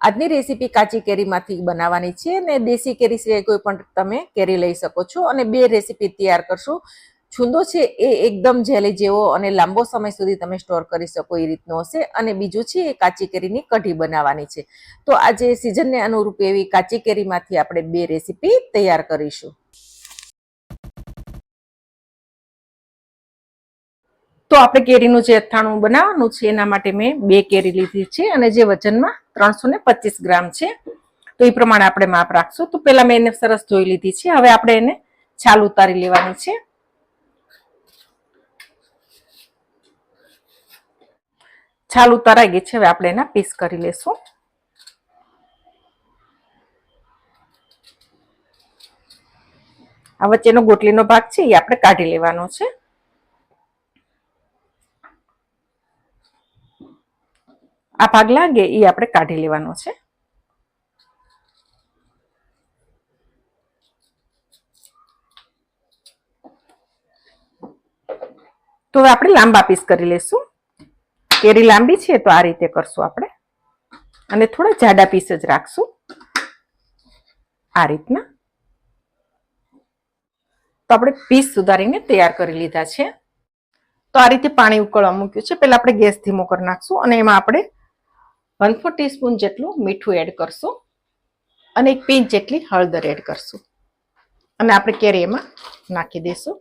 આજની રેસીપી કાચી કેરીમાંથી બનાવવાની છે અને દેશી કેરી સિવાય કોઈ પણ તમે કેરી લઈ શકો છો અને બે રેસીપી તૈયાર કરશું. છૂંદો છે એ એકદમ જેલી જેવો અને લાંબો સમય સુધી તમે સ્ટોર કરી શકો એ રીતનો હશે અને બીજું છે એ કાચી કેરીની કઢી બનાવવાની છે. તો આજે સિઝનને અનુરૂપ એવી કાચી કેરીમાંથી આપણે બે રેસીપી તૈયાર કરીશું. તો આપણે કેરીનું જે અથાણું બનાવવાનું છે, એના માટે મેં બે કેરી લીધી છે અને જે વજનમાં ત્રણસો ગ્રામ છે. તો એ પ્રમાણે આપણે માપ રાખશું. તો પહેલાં મેં એને સરસ ધોઈ લીધી છે. હવે આપણે એને છાલ ઉતારી લેવાની છે. છાલ ઉતારાઈ ગઈ છે. હવે આપણે એના પીસ કરી લેશું. આ વચ્ચેનો ગોટલીનો ભાગ છે, એ આપણે કાઢી લેવાનો છે. આ ભાગ લાગે એ આપણે કાઢી લેવાનો છે. તો હવે આપણે લાંબા પીસ કરી લેશું. કેરી લાંબી છે તો આ રીતે કરશું આપણે. અને થોડા જાડા પીસ જ રાખશું. આ રીતના. તો આપણે પીસ સુધારીને તૈયાર કરી લીધા છે. તો આ રીતે પાણી ઉકળવા મૂક્યું છે. પહેલાં આપણે ગેસ ધીમો કરી નાખશું અને એમાં આપણે વન ફોર ટીસ્પૂન જેટલું મીઠું એડ કરશું અને એક પિંચ જેટલી હળદર એડ કરશું. અને આપણે કેરી એમાં નાખી દઈશું.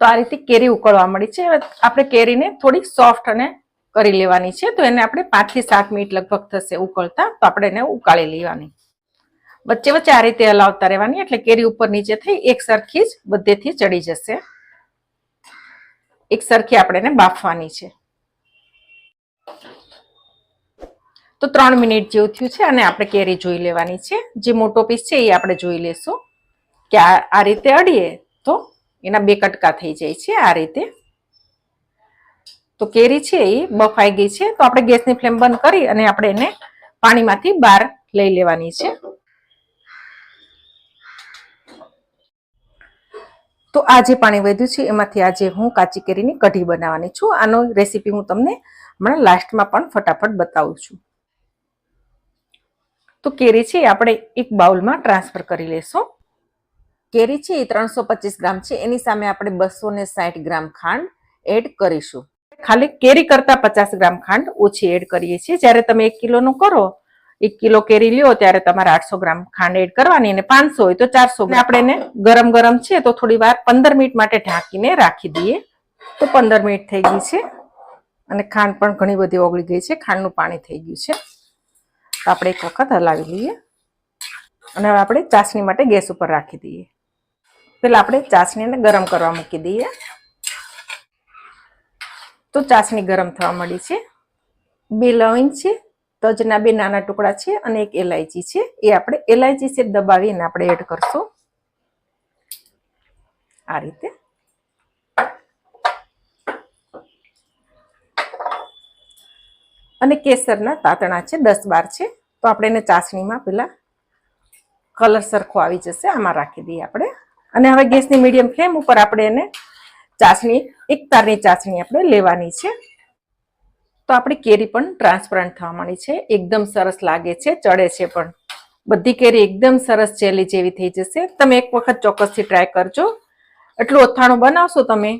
તો આ રીતે કેરી ઉકળવા મળી છે. આપણે કેરીને થોડીક સોફ્ટ અને કરી લેવાની છે. તો એને આપણે પાંચથી સાત મિનિટ લગભગ થશે ઉકળતા. તો આપણે એને ઉકાળી લેવાની. વચ્ચે વચ્ચે આ રીતે હલાવતા રહેવાની. એટલે કેરી ઉપર નીચે થઈ એક સરખી જ બધેથી ચડી જશે. એક સરખી આપણે એને બાફવાની છે. તો ત્રણ મિનિટ જેવું થયું છે અને આપણે કેરી જોઈ લેવાની છે. જે મોટો પીસ છે એ આપણે જોઈ લેશું કે આ રીતે અડીએ તો એના બે કટકા થઈ જાય છે આ રીતે. તો કેરી છે એ બફાઈ ગઈ છે. તો આપણે ગેસની ફ્લેમ બંધ કરી અને આપણે એને પાણીમાંથી બહાર લઈ લેવાની છે. તો આ જે પાણી વધ્યું છે એમાંથી આજે હું કાચી કેરીની કઢી બનાવવાની છું. આનો રેસીપી હું તમને હમણાં લાસ્ટમાં પણ ફટાફટ બતાવું છું. તો કેરી છે આપણે એક બાઉલમાં ટ્રાન્સફર કરી લેશું. કેરી છે એ ત્રણસો ગ્રામ છે. એની સામે આપણે બસો ગ્રામ ખાંડ એડ કરીશું. ખાલી કેરી કરતા પચાસ ગ્રામ ખાંડ ઓછી એડ કરીએ છીએ. જ્યારે તમે એક કિલોનું કરો એક કિલો કેરી લ્યો ત્યારે તમારે આઠસો ગ્રામ ખાંડ એડ કરવાની અને પાંચસો હોય તો ચારસો આપણે એને ગરમ ગરમ છે તો થોડી વાર પંદર મિનિટ માટે ઢાંકીને રાખી દઈએ. તો પંદર મિનિટ થઈ ગઈ છે અને ખાંડ પણ ઘણી બધી ઓગળી ગઈ છે. ખાંડનું પાણી થઈ ગયું છે. તો આપણે એક વખત હલાવી લઈએ. અને હવે આપણે ચાસણી માટે ગેસ ઉપર રાખી દઈએ. પહેલાં આપણે ચાસણીને ગરમ કરવા મૂકી દઈએ. તો ચાસણી ગરમ થવા મળી છે. બે લવિંગ છે, તજના બે નાના ટુકડા છે અને એક એલાયચી છે. એ આપણે એલાયચી છે દબાવીને આપણે એડ કરશું. આ રીતે. અને કેસરના તાતણા છે, દસ બાર છે, તો આપણે એને ચાસણીમાં પેલા કલર સરખો આવી જશે, આમાં રાખી દઈએ આપણે. અને હવે ગેસની મીડિયમ ફ્લેમ ઉપર આપણે એને ચાસણી, એક તારની ચાસણી આપણે લેવાની છે. તો આપણી કેરી પણ ટ્રાન્સપરન્ટ થવા માંડી છે, એકદમ સરસ લાગે છે, ચડે છે પણ. બધી કેરી એકદમ સરસ જેલી જેવી થઈ જશે. તમે એક વખત ચોક્કસથી ટ્રાય કરજો. એટલું અથાણું બનાવશો તમે,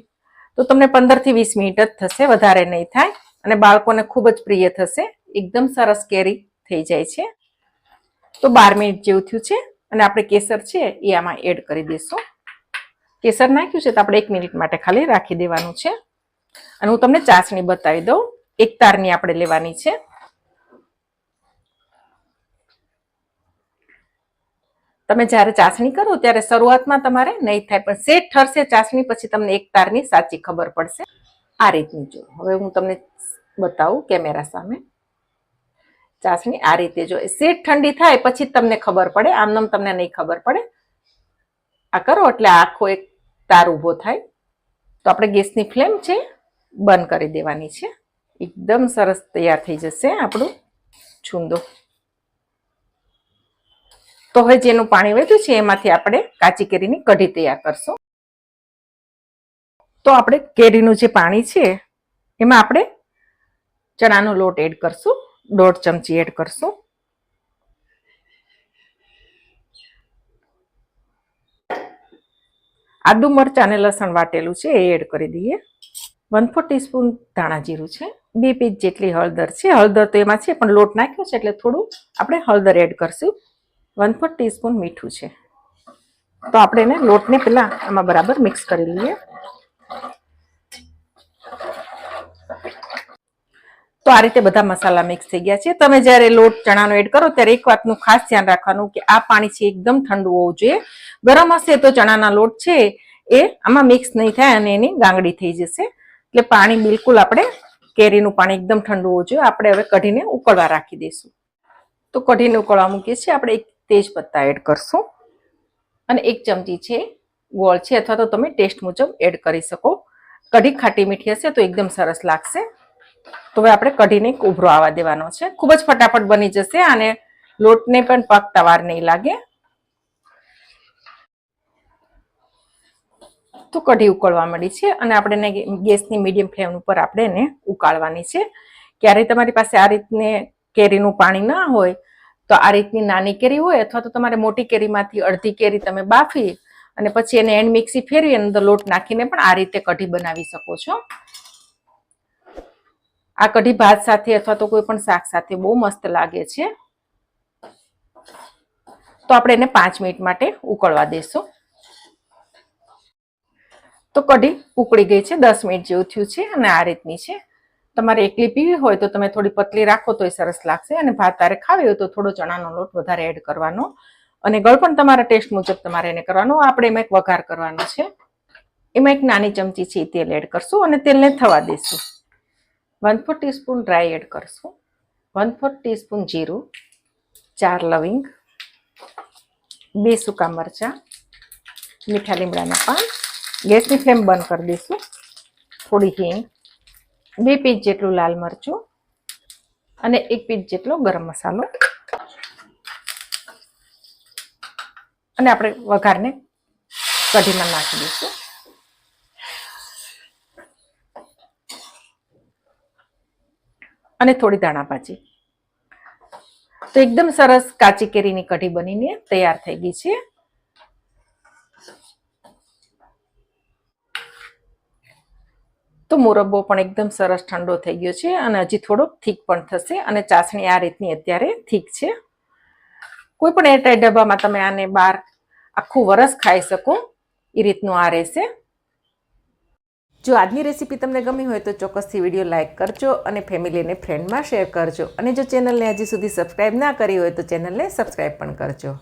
તો તમને પંદરથી વીસ મિનિટ જ થશે, વધારે નહીં થાય. અને બાળકોને ખૂબ જ પ્રિય થશે. એકદમ સરસ કેરી થઈ જાય છે. તો બાર મિનિટ જેવું થયું છે અને આપણે કેસર છે એ આમાં એડ કરી દઈશું. કેસર નાખ્યું છે તો આપણે એક મિનિટ માટે ખાલી રાખી દેવાનું છે. અને હું તમને ચાસણી બતાવી દઉં. એક તારની આપણે લેવાની છે. તમે જ્યારે ચાસણી કરો ત્યારે શરૂઆતમાં તમારે નહીં થાય, પણ સેટ ઠરશે ચાસણી, પછી તમને એક તારની સાચી ખબર પડશે. આ રીતની જો. હવે હું તમને બતાવું કેમેરા સામે. ચાસણી આ રીતે જો સીટ ઠંડી થાય પછી તમને ખબર પડે. આમનામ તમને નહીં ખબર પડે. આ કરો એટલે આખો એક તાર ઊભો થાય. તો આપણે ગેસની ફ્લેમ છે બંધ કરી દેવાની છે. એકદમ સરસ તૈયાર થઈ જશે આપણું છુંદો. તો હવે જેનું પાણી વધ્યું છે એમાંથી આપણે કાચી કેરીની કઢી તૈયાર કરશું. તો આપણે કેરીનું જે પાણી છે એમાં આપણે ચણાનો લોટ એડ કરશું. દોઢ ચમચી એડ કરશું. આદુ મરચાં અને લસણ વાટેલું છે એ એડ કરી દઈએ. વન ફોર ટીસ્પૂન ધાણા જીરું છે. બે પીસ જેટલી હળદર છે. હળદર તો એમાં છે, પણ લોટ નાખ્યો છે એટલે થોડું આપણે હળદર એડ કરશું. વન ફોર ટીસ્પૂન મીઠું છે. તો આપણે એને લોટને પેલા આમાં બરાબર મિક્સ કરી લઈએ. તો આ રીતે બધા મસાલા મિક્સ થઈ ગયા છે. તમે જ્યારે લોટ ચણાનો એડ કરો ત્યારે એક વાતનું ખાસ ધ્યાન રાખવાનું કે આ પાણી છે એકદમ ઠંડુ હોવું જોઈએ. ગરમ હશે તો ચણાના લોટ છે એ આમાં મિક્સ નહીં થાય અને એની ગાંગડી થઈ જશે. એટલે પાણી બિલકુલ આપણે કેરીનું પાણી એકદમ ઠંડુ હોવું જોઈએ. આપણે હવે કઢીને ઉકળવા રાખી દઈશું. તો કઢીને ઉકળવા મૂકીએ છીએ. આપણે એક તેજ પત્તા એડ કરશું. અને એક ચમચી છે ગોળ છે અથવા તો તમે ટેસ્ટ મુજબ એડ કરી શકો. કઢી ખાટી મીઠી હશે તો એકદમ સરસ લાગશે. તો હવે આપણે કઢીને ઉભરો આવવા દેવાનો છે. ખૂબ જ ફટાફટ બની જશે અને લોટને પણ પાક તવાર નહીં લાગે. તો કઢી ઉકળવા મળી છે અને આપણે એને ગેસની મીડિયમ ફ્લેમ ઉપર આપણે એને ઉકાળવાની છે. ક્યારે તમારી પાસે આ રીતને કેરીનું પાણી ના હોય, તો આ રીતની નાની કેરી હોય અથવા તો તમારે મોટી કેરીમાંથી અડધી કેરી તમે બાફી અને પછી એને એન્ડ મિક્સી ફેરવી અંદર લોટ નાખીને પણ આ રીતે કઢી બનાવી શકો છો. આ કઢી ભાત સાથે અથવા તો કોઈ પણ શાક સાથે બહુ મસ્ત લાગે છે. તો આપણે એને પાંચ મિનિટ માટે ઉકળવા દેશું. તો કઢી ઉકળી ગઈ છે, દસ મિનિટ જેવું થયું છે અને આ રીતની છે. તમારે એકલી પીવી હોય તો તમે થોડી પતલી રાખો તો એ સરસ લાગશે અને ભાત તારે ખાવી હોય તો થોડો ચણાનો લોટ વધારે એડ કરવાનો. અને ગળ પણ તમારા ટેસ્ટ મુજબ તમારે એને કરવાનો. આપણે એમાં એક વઘાર કરવાનો છે. એમાં એક નાની ચમચી છે તેલ એડ કરશું અને તેલને થવા દઈશું one four teaspoon dry add કરશું. વન ફોર ટીસ્પૂન જીરું, ચાર લવિંગ, બે સૂકા મરચાં, મીઠા લીમડાના પાન. ગેસની ફ્લેમ બંધ કરી દઈશું. થોડી હિંગ, બે પીસ જેટલું લાલ મરચું અને એક પીસ જેટલો ગરમ મસાલો. અને આપણે વઘારને કઢીમાં નાખી દઈશું. અને થોડી ધાણાભાજી તો એકદમ સરસ કાચી કેરીની કઢી બનીને તૈયાર થઈ ગઈ છે. તો મુરબ્બો પણ એકદમ સરસ ઠંડો થઈ ગયો છે અને હજી થોડોક થીક પણ થશે અને ચાસણી આ રીતની અત્યારે થીક છે. કોઈ પણ એરટાઈટ ડબ્બામાં તમે આને બહાર આખું વરસ ખાઈ શકો એ રીતનું આ રહેશે. જો આજની રેસીપી તમને ગમી હોય તો ચોક્કસથી વીડિયો લાઇક કરજો અને ફેમિલીને ફ્રેન્ડમાં શેર કરજો. અને જો ચેનલને હજી સુધી સબસ્ક્રાઈબ ના કરી હોય તો ચેનલને સબસ્ક્રાઈબ પણ કરજો.